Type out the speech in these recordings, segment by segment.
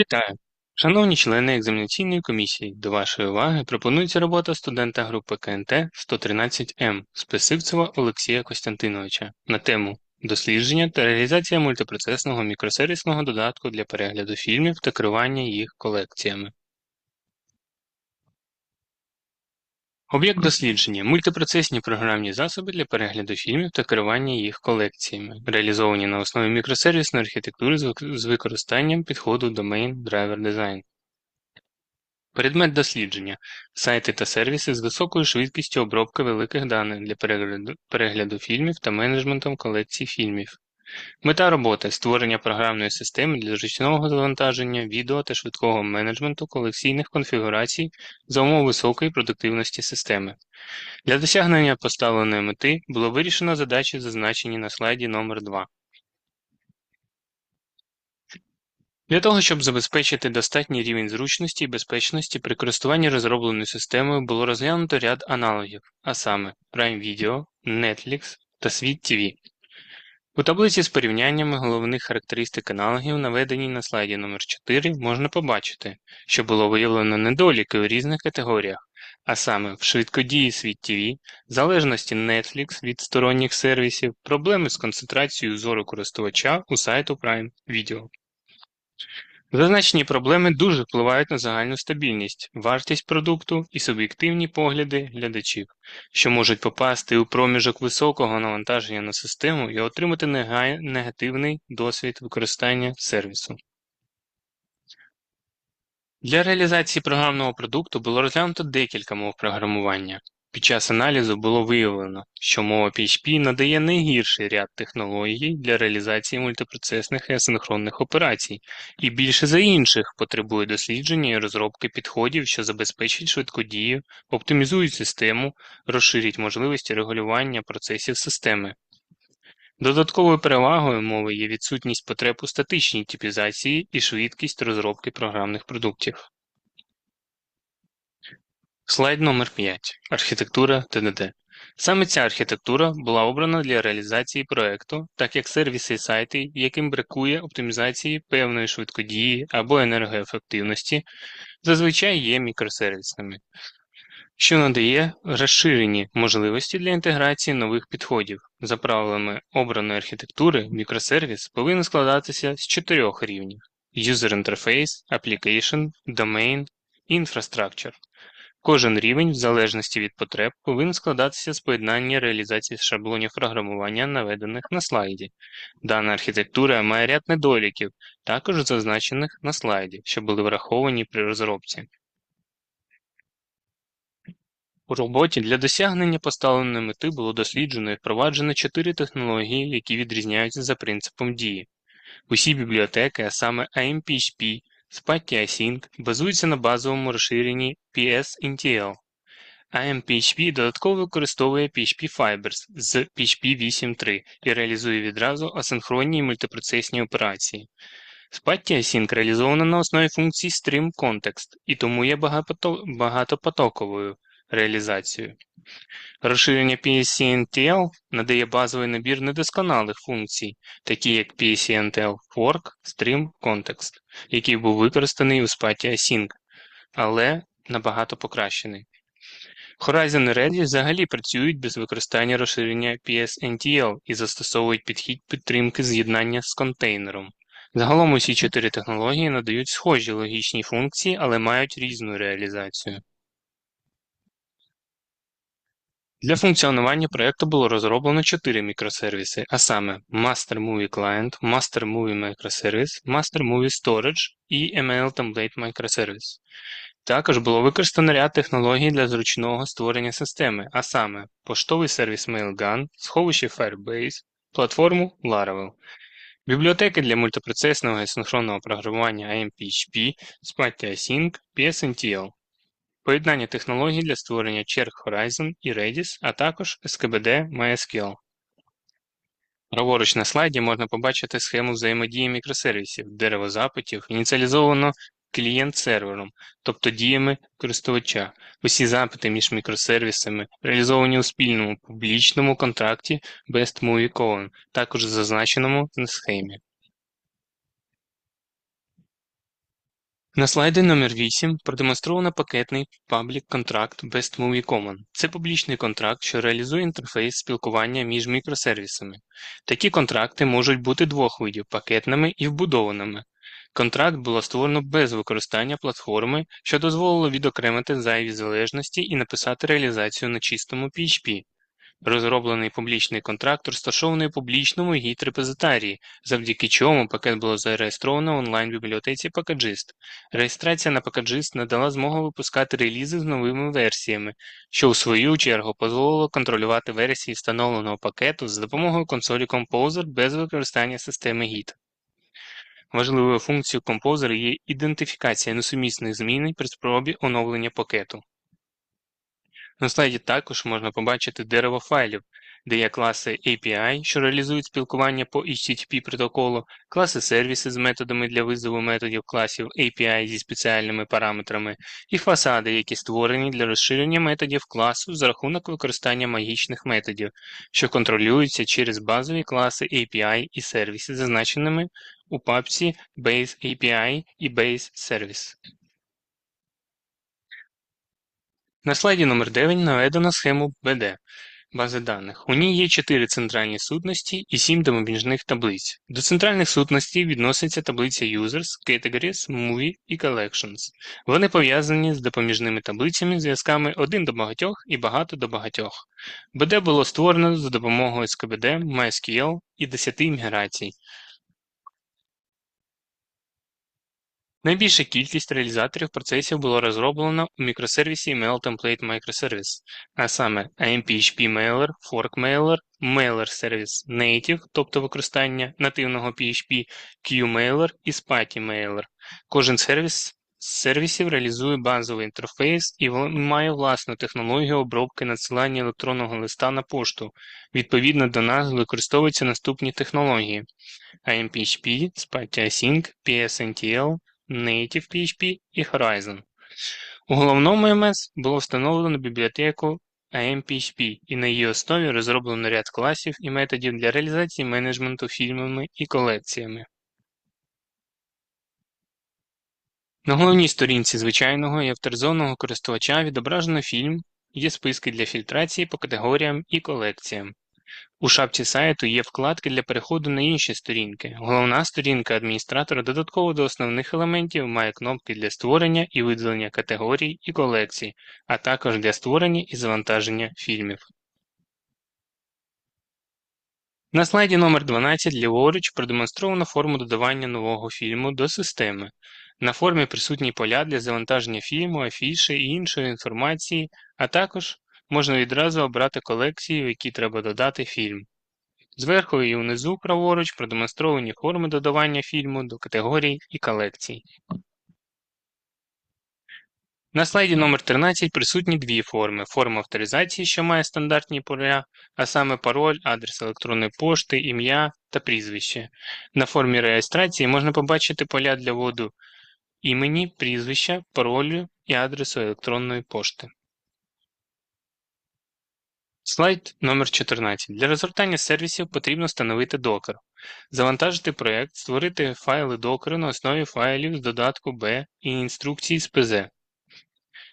Вітаю! Шановні члени екзаменаційної комісії, до вашої уваги пропонується робота студента групи КНТ 113М Списивцева Олексія Костянтиновича на тему Дослідження та реалізація мультипроцесного мікросервісного додатку для перегляду фільмів та керування їх колекціями. Об'єкт дослідження мультипроцесні програмні засоби для перегляду фільмів та керування їх колекціями, реалізовані на основі мікросервісної архітектури з використанням підходу Domain Driver Design. Предмет дослідження сайти та сервіси з високою швидкістю обробки великих даних для перегляду, фільмів та менеджментом колекцій фільмів. Мета роботи створення програмної системи для зручного завантаження відео та швидкого менеджменту колекційних конфігурацій за умов високої продуктивності системи. Для досягнення поставленої мети було вирішено задачі, зазначені на слайді номер 2 Для того, щоб забезпечити достатній рівень зручності і безпечності при користуванні розробленою системою було розглянуто ряд аналогів, а саме Prime Video, Netflix та Світ TV. У таблиці з порівняннями головних характеристик аналогів, наведеній на слайді номер 4 можна побачити, що було виявлено недоліки у різних категоріях, а саме в швидкодії світ TV, залежності Netflix від сторонніх сервісів, проблеми з концентрацією зору користувача у сайту Prime Video. Зазначені проблеми дуже впливають на загальну стабільність, вартість продукту і суб'єктивні погляди глядачів, що можуть попасти у проміжок високого навантаження на систему і отримати негативний досвід використання сервісу. Для реалізації програмного продукту було розглянуто декілька мов програмування, під час аналізу було виявлено, що мова PHP надає найгірший ряд технологій для реалізації мультипроцесних і асинхронних операцій, і більше за інших потребує дослідження і розробки підходів, що забезпечать швидкодію, оптимізують систему, розширять можливості регулювання процесів системи. Додатковою перевагою мови є відсутність потреб у статичній типізації і швидкість розробки програмних продуктів. Слайд номер 5 Архітектура ТДД. Саме ця архітектура була обрана для реалізації проекту, так як сервіси і сайти, яким бракує оптимізації певної швидкодії або енергоефективності, зазвичай є мікросервісними, що надає розширені можливості для інтеграції нових підходів. За правилами обраної архітектури, мікросервіс повинен складатися з чотирьох рівнів: User Interface, Application, Domain, Infrastructure. Кожен рівень, в залежності від потреб, повинен складатися з поєднання реалізації шаблонів програмування, наведених на слайді. Дана архітектура має ряд недоліків, також зазначених на слайді, що були враховані при розробці. У роботі для досягнення поставленої мети було досліджено і впроваджено чотири технології, які відрізняються за принципом дії. Усі бібліотеки, а саме AMPHP, Spaghetti Async базується на базовому розширенні PSNTL. AMPHP додатково використовує PHP Fibers з PHP 8.3 і реалізує відразу асинхронні і мультипроцесні операції. Async реалізовано на основі функції Stream Context і тому є багатопотоковою реалізацією. Розширення PSCNTL надає базовий набір недосконалих функцій, такі як PSCNTL Fork, Stream Context, який був використаний у спаті Async, але набагато покращений. Horizon і Redis взагалі працюють без використання розширення PSNTL і застосовують підхід підтримки з'єднання з контейнером. Загалом усі чотири технології надають схожі логічні функції, але мають різну реалізацію. Для функціонування проєкту було розроблено чотири мікросервіси, а саме Master Movie Client, Master Movie Microservice, Master Movie Storage і ML Template Microservice. Також було використано ряд технологій для зручного створення системи, а саме поштовий сервіс Mailgun, сховище Firebase, платформу Laravel. Бібліотеки для мультипроцесного і синхронного програмування AMPHP, Spaghetti Async, PSNTL поєднання технологій для створення черг Horizon і Redis, а також skbd MySQL. Праворуч на слайді можна побачити схему взаємодії мікросервісів, дерево запитів, ініціалізовано клієнт-сервером, тобто діями користувача. Усі запити між мікросервісами реалізовані у спільному публічному контракті Best Movie Colon, також зазначеному на схемі. На слайді номер 8 продемонстровано пакетний Contract Best Movie Common. Це публічний контракт, що реалізує інтерфейс спілкування між мікросервісами. Такі контракти можуть бути двох видів пакетними і вбудованими. Контракт було створено без використання платформи, що дозволило відокремити зайві залежності і написати реалізацію на чистому PHP. Розроблений публічний контракт розташований у публічному гід-репозитарії, завдяки чому пакет було зареєстровано в онлайн-бібліотеці Packagist. Реєстрація на Packagist надала змогу випускати релізи з новими версіями, що у свою чергу дозволило контролювати версії встановленого пакету за допомогою консолі Composer без використання системи Git. Важливою функцією Composer є ідентифікація несумісних змін при спробі оновлення пакету. На слайді також можна побачити дерево файлів, де є класи API, що реалізують спілкування по HTTP протоколу, класи сервіси з методами для визову методів класів API зі спеціальними параметрами, і фасади, які створені для розширення методів класу за рахунок використання магічних методів, що контролюються через базові класи API і сервіси, зазначеними у папці Base API і Base Service. На слайді номер 9 наведено схему BD бази даних. У ній є чотири центральні сутності і сім допоміжних таблиць. До центральних сутностей відноситься таблиця Users, Categories, Movie і Collections. Вони пов'язані з допоміжними таблицями, зв'язками один до багатьох і багато до багатьох. BD було створено за допомогою SKBD, MySQL і 10 міграцій. Найбільша кількість реалізаторів процесів було розроблено у мікросервісі Mail Template Microservice, а саме AMPHP Mailer, Fork Mailer, Mailer Service Native, тобто використання нативного PHP, QMailer і Spati Mailer. Кожен сервіс з сервісів реалізує базовий інтерфейс і має власну технологію обробки надсилання електронного листа на пошту. Відповідно до назв використовуються наступні технології: AMPHP, Spati Async, PSNTL, Native PHP і Horizon. У головному МС було встановлено бібліотеку AMPHP і на її основі розроблено ряд класів і методів для реалізації менеджменту фільмами і колекціями. На головній сторінці звичайного і авторизованого користувача відображено фільм, є списки для фільтрації по категоріям і колекціям. У шапці сайту є вкладки для переходу на інші сторінки. Головна сторінка адміністратора додатково до основних елементів має кнопки для створення і видалення категорій і колекцій, а також для створення і завантаження фільмів. На слайді номер 12 ліворуч продемонстровано форму додавання нового фільму до системи. На формі присутні поля для завантаження фільму, афіші і іншої інформації, а також можна відразу обрати колекції, в які треба додати фільм. Зверху і внизу праворуч продемонстровані форми додавання фільму до категорій і колекцій. На слайді номер 13 присутні дві форми. Форма авторизації, що має стандартні поля, а саме пароль, адрес електронної пошти, ім'я та прізвище. На формі реєстрації можна побачити поля для вводу імені, прізвища, паролю і адресу електронної пошти. Слайд номер 14 Для розгортання сервісів потрібно встановити Docker, завантажити проєкт, створити файли Docker на основі файлів з додатку B і інструкцій з PZ.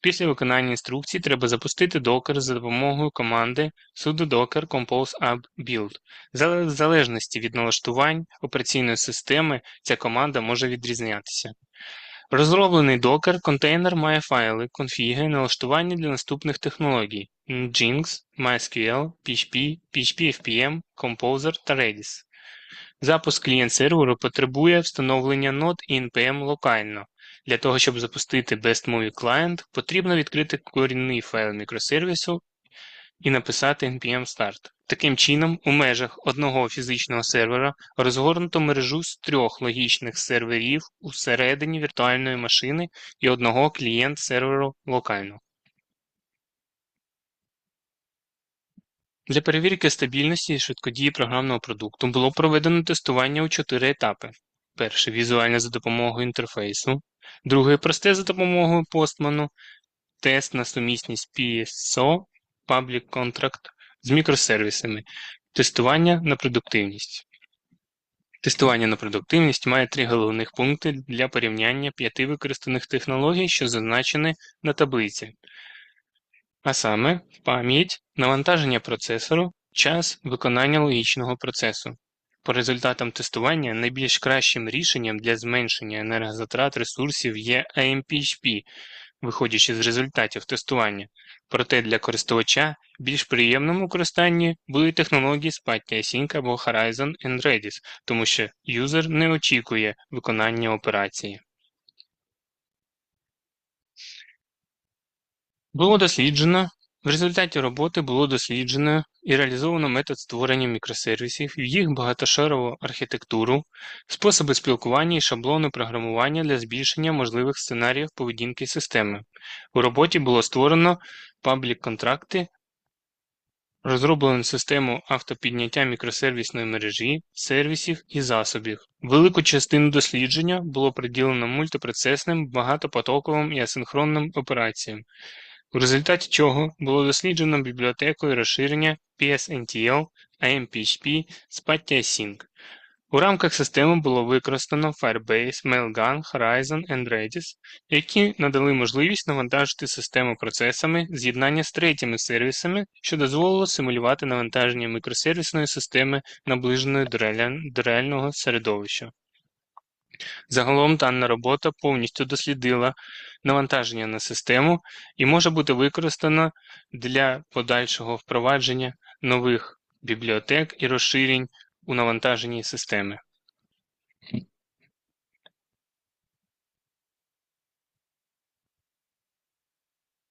Після виконання інструкцій треба запустити Docker за допомогою команди sudo docker compose app build. В залежності від налаштувань операційної системи ця команда може відрізнятися. Розроблений Docker контейнер має файли, конфіги, налаштування для наступних технологій Nginx, MySQL, PHP, PHP-FPM, Composer та Redis. Запуск клієнт-серверу потребує встановлення нод і NPM локально. Для того, щоб запустити Best Movie Client, потрібно відкрити корінний файл мікросервісу і написати npm start. Таким чином, у межах одного фізичного сервера розгорнуто мережу з трьох логічних серверів усередині віртуальної машини і одного клієнт-серверу локально. Для перевірки стабільності і швидкодії програмного продукту було проведено тестування у чотири етапи. Перше візуальне за допомогою інтерфейсу, друге просте за допомогою постману, тест на сумісність PSO, Public Contract з мікросервісами, тестування на продуктивність. Тестування на продуктивність має три головних пункти для порівняння п'яти використаних технологій, що зазначені на таблиці. А саме пам'ять, навантаження процесору, час виконання логічного процесу. По результатам тестування найбільш кращим рішенням для зменшення енергозатрат ресурсів є AMPHP, виходячи з результатів тестування. Проте для користувача більш приємним у користанні будуть технології Spatio Async або Horizon and Redis, тому що юзер не очікує виконання операції. Було досліджено в результаті роботи було досліджено і реалізовано метод створення мікросервісів, їх багатошарову архітектуру, способи спілкування і шаблони програмування для збільшення можливих сценаріїв поведінки системи. У роботі було створено паблік-контракти, розроблено систему автопідняття мікросервісної мережі, сервісів і засобів. Велику частину дослідження було приділено мультипроцесним, багатопотоковим і асинхронним операціям у результаті чого було досліджено бібліотеку і розширення PSNTL, AMPHP, Spatio Async. У рамках системи було використано Firebase, Mailgun, Horizon and Redis, які надали можливість навантажити систему процесами з'єднання з третіми сервісами, що дозволило симулювати навантаження мікросервісної системи, наближеної до реального середовища. Загалом дана робота повністю дослідила навантаження на систему і може бути використана для подальшого впровадження нових бібліотек і розширень у навантаженні системи.